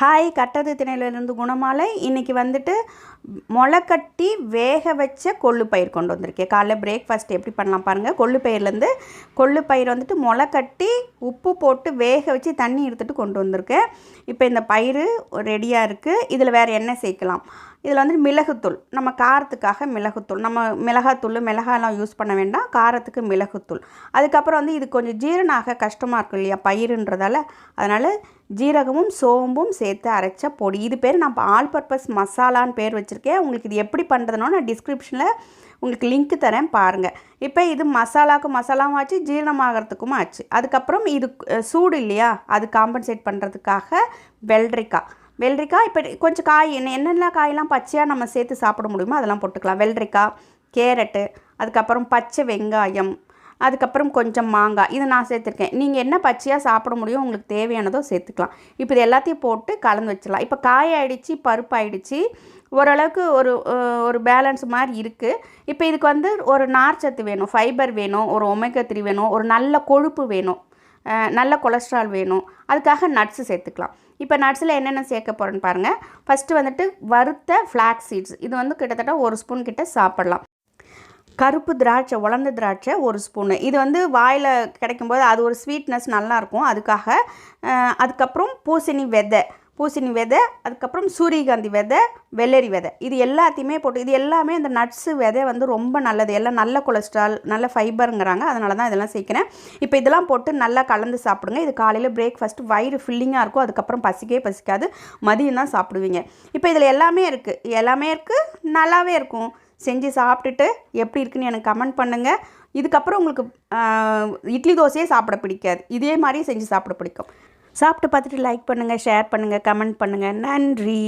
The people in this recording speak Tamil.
ஹாய் கட்டது திணையிலிருந்து குணமாலை. இன்றைக்கி வந்துட்டு முளைக்கட்டி வேக வச்ச கொள்ளு பயிர் கொண்டு வந்திருக்கேன். காலைல பிரேக்ஃபாஸ்ட் எப்படி பண்ணலாம் பாருங்கள் கொள்ளு பயிர்லேருந்து கொள்ளு பயிர் வந்துட்டு முளைக்கட்டி உப்பு போட்டு வேக வச்சு தண்ணி எடுத்துகிட்டு கொண்டு வந்திருக்கேன். இப்போ இந்த பயிர் ரெடியாக இருக்குது இதில் வேறு என்ன சேர்க்கலாம். இதில் வந்து மிளகுத்தூள் நம்ம காரத்துக்காக மிளகுத்தூள் நம்ம மிளகாத்தூள் மிளகாலாம் யூஸ் பண்ண வேண்டாம் காரத்துக்கு மிளகுத்தூள். அதுக்கப்புறம் வந்து இது கொஞ்சம் ஜீரணாக கஷ்டமாக இருக்கும் இல்லையா பயிருன்றதால. அதனால் ஜீரகமும் சோம்பும் சேர்த்து அரைச்ச பொடி. இது பேர் நான் ஆல் பர்பஸ் மசாலான்னு பேர் வச்சுருக்கேன். உங்களுக்கு இது எப்படி பண்ணுறதுனோ நான் டிஸ்கிரிப்ஷனில் உங்களுக்கு லிங்க் தரேன் பாருங்கள் இப்போ இது மசாலாவுக்கு மசாலாவும் ஆச்சு ஜீரணமாகறதுக்கும் ஆச்சு. அதுக்கப்புறம் இது சூடு இல்லையா அது காம்பன்சேட் பண்ணுறதுக்காக வெள்ளரிக்காய். வெள்ளரிக்காய் இப்போ கொஞ்சம் காய் என்ன என்னென்ன காயெல்லாம் பச்சையாக நம்ம சேர்த்து சாப்பிட முடியுமோ அதெல்லாம் போட்டுக்கலாம். வெள்ளரிக்காய் கேரட்டு அதுக்கப்புறம் பச்சை வெங்காயம் அதுக்கப்புறம் கொஞ்சம் மாங்காய் இது நான் சேர்த்துருக்கேன். நீங்கள் என்ன பச்சையாக சாப்பிட முடியும் உங்களுக்கு தேவையானதோ சேர்த்துக்கலாம். இப்போ இது எல்லாத்தையும் போட்டு கலந்து வச்சிடலாம். இப்போ காய் ஆயிடுச்சு பருப்பு ஆயிடுச்சு ஓரளவுக்கு ஒரு ஒரு பேலன்ஸ் மாதிரி இருக்குது இப்போ இதுக்கு வந்து ஒரு நார்ச்சத்து வேணும் ஃபைபர் வேணும் ஒரு ஒமேகா த்ரீ வேணும் ஒரு நல்ல கொழுப்பு வேணும். நல்ல கொலஸ்ட்ரால் வேணும். அதுக்காக நட்ஸு சேர்த்துக்கலாம். இப்போ நட்ஸில் என்னென்ன சேர்க்க போகிறேன்னு பாருங்கள் ஃபஸ்ட்டு வந்துட்டு வறுத்த ஃப்ளாக் சீட்ஸ் இது வந்து கிட்டத்தட்ட ஒரு ஸ்பூன் கிட்ட சாப்பிடலாம். கருப்பு திராட்சை உலர்ந்த திராட்சை ஒரு ஸ்பூனு இது வந்து வாயில் கிடைக்கும்போது அது ஒரு ஸ்வீட்னஸ் நல்லாயிருக்கும் அதுக்காக அதுக்கப்புறம் பூசணி விதை. பூசணி விதை அதுக்கப்புறம் சூரியகாந்தி விதை வெள்ளரி விதை. இது எல்லாத்தையுமே போட்டு இது எல்லாமே இந்த நட்ஸு விதை வந்து ரொம்ப நல்லது. எல்லாம் நல்ல கொலஸ்ட்ரால் நல்ல ஃபைபருங்கிறாங்க. அதனால தான் இதெல்லாம் சேர்க்குறேன். இப்போ இதெல்லாம் போட்டு நல்லா கலந்து சாப்பிடுங்க. இது காலையில் பிரேக்ஃபாஸ்ட் வயிறு ஃபில்லிங்காக இருக்கும் அதுக்கப்புறம் பசிக்கவே பசிக்காது. மதியம் தான் சாப்பிடுவீங்க. இப்போ இதில் எல்லாமே இருக்குது எல்லாமே இருக்குது நல்லாவே இருக்கும். செஞ்சு சாப்பிட்டுட்டு எப்படி இருக்குன்னு எனக்கு கமெண்ட் பண்ணுங்கள் இதுக்கப்புறம் உங்களுக்கு இட்லி தோசையே சாப்பிட பிடிக்காது. இதே மாதிரியே செஞ்சு சாப்பிட பிடிக்கும். சாப்பிட்டு பார்த்துட்டு லைக் பண்ணுங்கள் ஷேர் பண்ணுங்கள் கமெண்ட் பண்ணுங்கள் நன்றி.